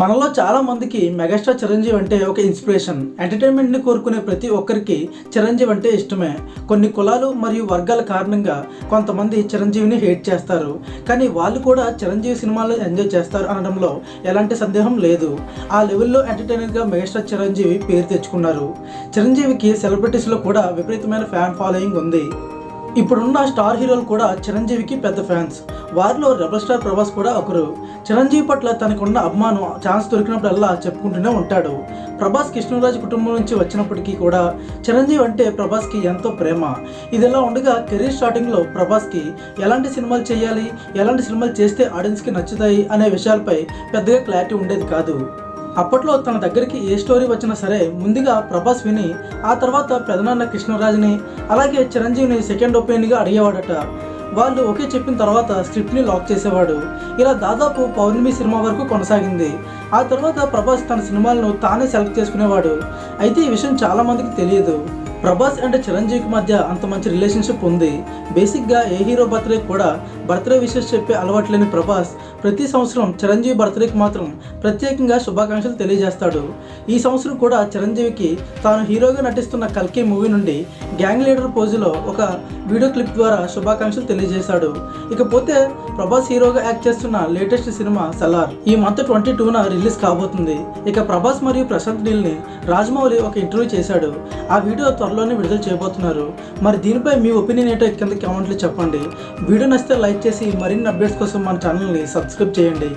మనలో చాలా మందికి మెగాస్టార్ చిరంజీవి అంటే ఒక ఇన్స్పిరేషన్. ఎంటర్టైన్మెంట్ని కోరుకునే ప్రతి ఒక్కరికి చిరంజీవి అంటే ఇష్టమే. కొన్ని కులాలు మరియు వర్గాల కారణంగా కొంతమంది చిరంజీవిని హేట్ చేస్తారు. కానీ వాళ్ళు కూడా చిరంజీవి సినిమాలు ఎంజాయ్ చేస్తారు అనడంలో ఎలాంటి సందేహం లేదు. ఆ లెవెల్లో ఎంటర్టైనర్గా మెగాస్టార్ చిరంజీవి పేరు తెచ్చుకున్నారు. చిరంజీవికి సెలబ్రిటీస్లో కూడా విపరీతమైన ఫ్యాన్ ఫాలోయింగ్ ఉంది. ఇప్పుడున్న స్టార్ హీరోలు కూడా చిరంజీవికి పెద్ద ఫ్యాన్స్. వారిలో రెబల్ స్టార్ ప్రభాస్ కూడా ఒకరు. చిరంజీవి పట్ల తనకున్న అభిమానం ఛాన్స్ దొరికినప్పుడల్లా చెప్పుకుంటూనే ఉంటాడు. ప్రభాస్ కృష్ణరాజు కుటుంబం నుంచి వచ్చినప్పటికీ కూడా చిరంజీవి అంటే ప్రభాస్కి ఎంతో ప్రేమ. ఇదిలా ఉండగా కెరీర్ స్టార్టింగ్లో ప్రభాస్కి ఎలాంటి సినిమాలు చేయాలి ఎలాంటి సినిమాలు చేస్తే ఆడియన్స్కి నచ్చుతాయి అనే విషయాలపై పెద్దగా క్లారిటీ ఉండేది కాదు. అప్పట్లో తన దగ్గరికి ఏ స్టోరీ వచ్చినా సరే ముందుగా ప్రభాస్ విని ఆ తర్వాత పెదనాన్న కృష్ణరాజుని అలాగే చిరంజీవిని సెకండ్ ఒపీనియన్గా అడిగేవాడట. వాళ్ళు ఓకే చెప్పిన తర్వాత స్క్రిప్ట్ని లాక్ చేసేవాడు. ఇలా దాదాపు పౌర్ణమి సినిమా వరకు కొనసాగింది. ఆ తర్వాత ప్రభాస్ తన సినిమాలను తానే సెలెక్ట్ చేసుకునేవాడు. అయితే ఈ విషయం చాలామందికి తెలియదు. ప్రభాస్ అండ్ చిరంజీవికి మధ్య అంత మంచి రిలేషన్షిప్ ఉంది. బేసిక్గా ఏ హీరో బర్త్డే కూడా బర్త్డే విషెస్ చెప్పే అలవాటు లేని ప్రభాస్ ప్రతి సంవత్సరం చిరంజీవి బర్త్డేకి మాత్రం ప్రత్యేకంగా శుభాకాంక్షలు తెలియజేస్తాడు. ఈ సంవత్సరం కూడా చిరంజీవికి తాను హీరోగా నటిస్తున్న కల్కి మూవీ నుండి గ్యాంగ్ లీడర్ పోజులో ఒక వీడియో క్లిప్ ద్వారా శుభాకాంక్షలు తెలియజేశాడు. ఇకపోతే ప్రభాస్ హీరోగా యాక్ట్ చేస్తున్న లేటెస్ట్ సినిమా సలార్ ఈ మంత్ ట్వంటీ టూన రిలీజ్ కాబోతుంది. ఇక ప్రభాస్ మరియు ప్రశాంత్ నీల్ని రాజమౌళి ఒక ఇంటర్వ్యూ చేశాడు. ఆ వీడియో త్వరలోనే విడుదల చేయబోతున్నారు. మరి దీనిపై మీ ఒపీనియన్ ఏంటో కింద కామెంట్లో చెప్పండి. వీడియో నచ్చితే లైక్ చేసి మరిన్ని అప్డేట్స్ కోసం మన ఛానల్ని సబ్స్క్రైబ్ చేయండి.